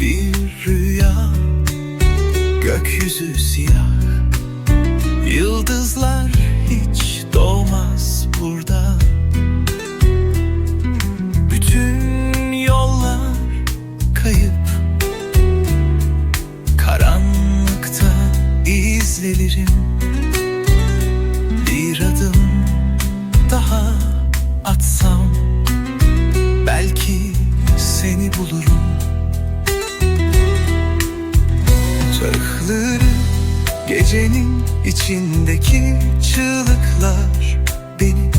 bir rüya. Gökyüzü siyah. Yıldızlar hiç doğmaz burada. Bütün yollar kayıp. Karanlıkta izlenirim. Bir adım daha atsam Tırhları gecenin içindeki çığlıklar Beni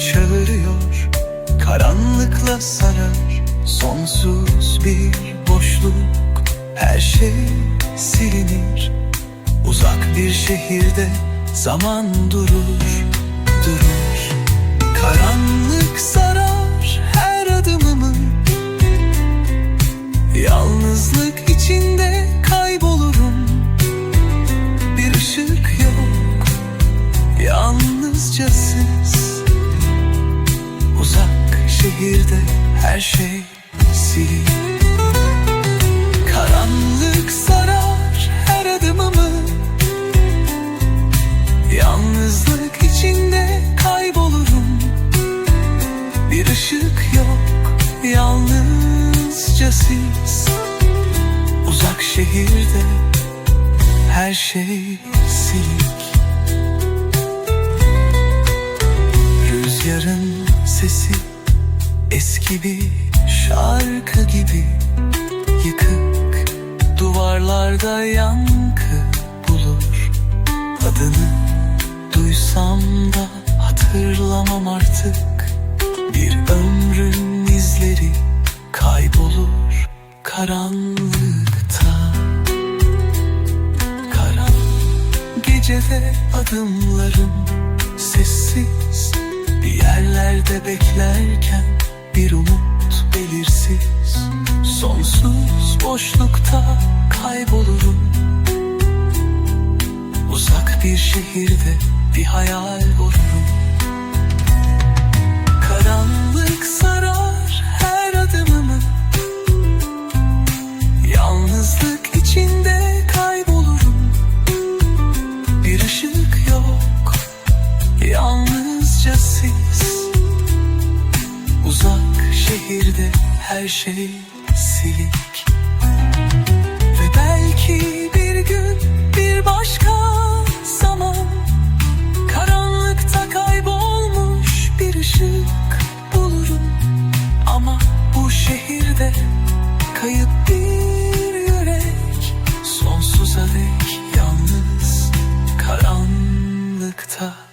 çağırıyor. Karanlıkla sarar sonsuz bir boşluk. Her şey silinir. Uzak bir şehirde zaman Durur Yalnızca siz Uzak şehirde her şey silik Karanlık sarar her adımımı. Yalnızlık içinde kaybolurum. Bir ışık yok Yalnızca siz Uzak şehirde her şey silik Rüzgarın sesi eski bir şarkı gibi. Yıkık duvarlarda yankı bulur. Adını duysam da hatırlamam artık. Bir ömrün izleri kaybolur karanlıkta. Karan gecede adımlarım sessiz yerlerde beklerken bir umut belirsiz. Sonsuz boşlukta kaybolurum. Uzak bir şehirde bir hayal vururum Karanlık sarar her adımımı. Yalnızlık içinde kaybolurum. Bir ışık yok Yalnızca siz Uzak şehirde her şey silik. Ve belki bir gün bir başka zaman Karanlıkta kaybolmuş bir ışık bulurum. Ama bu şehirde kayıp bir yürek Sonsuza dek yalnız karanlıkta.